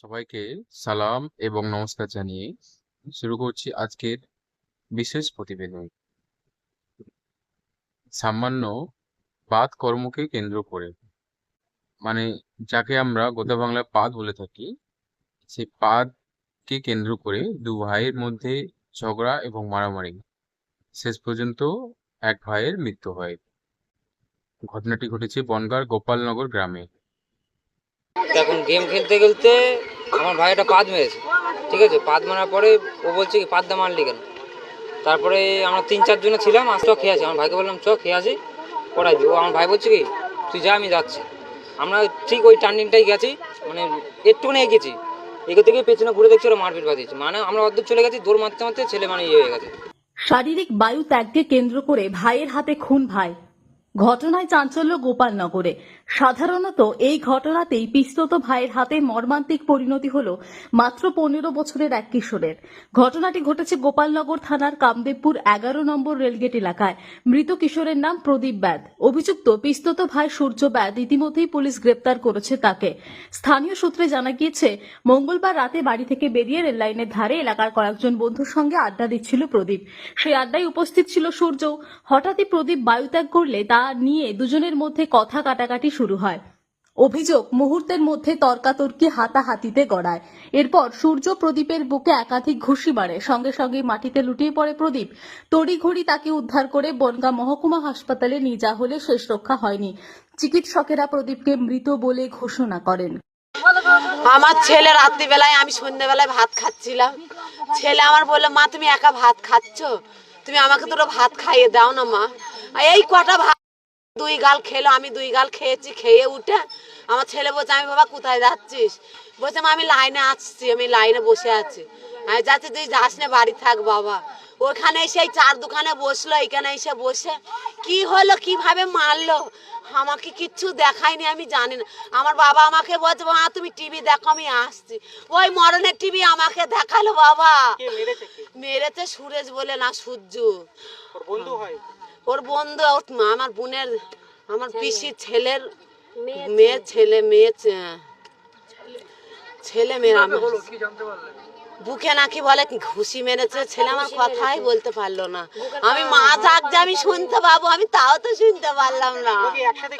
সবাইকে সালাম এবং নমস্কার জানিয়ে শুরু করছি আজকের বিশেষ প্রতিবেদন। সামান্য পাদ কর্মকে কেন্দ্র করে। মানে যাকে আমরা গোদা বাংলায় পাদ বলে থাকি, সেই পাদকে কেন্দ্র করে দু ভাইয়ের মধ্যে ঝগড়া এবং মারামারি। শেষ পর্যন্ত এক ভাইয়ের মৃত্যু হয়। ঘটনাটি ঘটেছে বনগাঁর গোপালনগর গ্রামে। এখন গেম খেলতে খেলতে আমার ভাই একটা পাদ মেরেছে। ঠিক আছে? পাদ মারার পরে ও বলছে কি পাদটা মারলি কেন? তারপরে আমরা তিন চারজনে ছিলাম আজ চ খেয়ে আসি আমার ভাইকে বললাম চ খেয়ে আসি পড়াই ও আমার ভাই বলছে কি, তুই যা, আমি যাচ্ছি। আমরা ঠিক ওই টার্নিংটাই গেছি মানে একটুখানি এগিয়েছি এগোতে থেকে পেছনে ঘুরে দেখছি ওরা মারপিট বাঁধিয়েছে। মানে আমরা অর্ধেক চলে গেছি, দৌড় মারতে মারতে ছেলে মানে ইয়ে হয়ে গেছে। শারীরিক বায়ু ত্যাগকে কেন্দ্র করে ভাইয়ের হাতে খুন ভাই। ঘটনায় চাঞ্চল্য গোপালনগরে। সাধারণত এই ঘটনাতেই পিস্তত ভাইয়ের হাতে মর্মান্তিক পরিণতি হল মাত্র পনেরো বছরের এক কিশোরের। ঘটনাটি ঘটেছে গোপালনগর থানার কামদেবপুর এগারো নম্বর রেলগেট এলাকায়। মৃত কিশোরের নাম প্রদীপ ব্যাদ অভিযুক্ত পিস্তত ভাই সূর্য ব্যাদ ইতিমধ্যেই পুলিশ গ্রেপ্তার করেছে তাকে। স্থানীয় সূত্রে জানা গিয়েছে, মঙ্গলবার রাতে বাড়ি থেকে বেরিয়ে রেললাইনের ধারে এলাকার কয়েকজন বন্ধুর সঙ্গে আড্ডা দিচ্ছিল প্রদীপ। সেই আড্ডায় উপস্থিত ছিল সূর্য। হঠাৎই প্রদীপ বায়ুত্যাগ করলে তা নিয়ে দুজনের মধ্যে কথা কাটাকাটি শুরু হয়। অভিযোগ, মুহূর্তের মধ্যে তর্কাতর্কি হাতাহাতিতে গড়ায়। এরপর সূর্য প্রদীপের বুকে একাধিক ঘুষি মারে। সঙ্গে সঙ্গে মাটিতে লুটিয়ে পড়ে প্রদীপ। তড়িঘড়ি তাকে উদ্ধার করে বনগাঁ মহকুমা হাসপাতালে নিয়ে যাওয়া হলে শেষ রক্ষা হয়নি। চিকিৎসকেরা প্রদীপকে মৃত বলে ঘোষণা করেন। আমার ছেলে রাত্রিবেলায় আমি সন্ধ্যেবেলায় ভাত খাচ্ছিলাম। ছেলে আমার বলল, মা, তুমি একা ভাত খাচ্ছ? তুমি আমাকে দুটো ভাত খাইয়ে দাও না, মা। এই কটা ভাত দুই গাল খেলো আমি দুই গাল খেয়েছি খেয়ে উঠে আমার ছেলে বলছে আমি বাবা কোথায় যাচ্ছিস? বলছে আমি লাইনে আসছি আমি লাইনে বসে আছি। আমি যাচ্ছি তুই যাস না বাড়ি থাক বাবা। ওখানে সেই চার দোকানে বসল এখানে এসে বসে কি হলো কীভাবে মারলো আমাকে কিচ্ছু দেখায়নি আমি জানি না। আমার বাবা আমাকে বলছে মা তুমি টিভি দেখো আমি আসছি। ওই মরণের টিভি আমাকে দেখাল বাবা। মেরেছে সুরেশ বলে না সূর্য বন্ধু হয়? ওর বন্ধু ওর আমার বোনের আমার পিসির ছেলের মেয়ে ছেলে। মেয়ে ছেলে মেয়ে আমার। বুকে নাকি বলে ঘুষি মেরেছে? ছেলে আমার কথাই বলতে পারল না। আমি মা থাকতে আমি শুনতে পাবো আমি তাও তো শুনতে পারলাম না।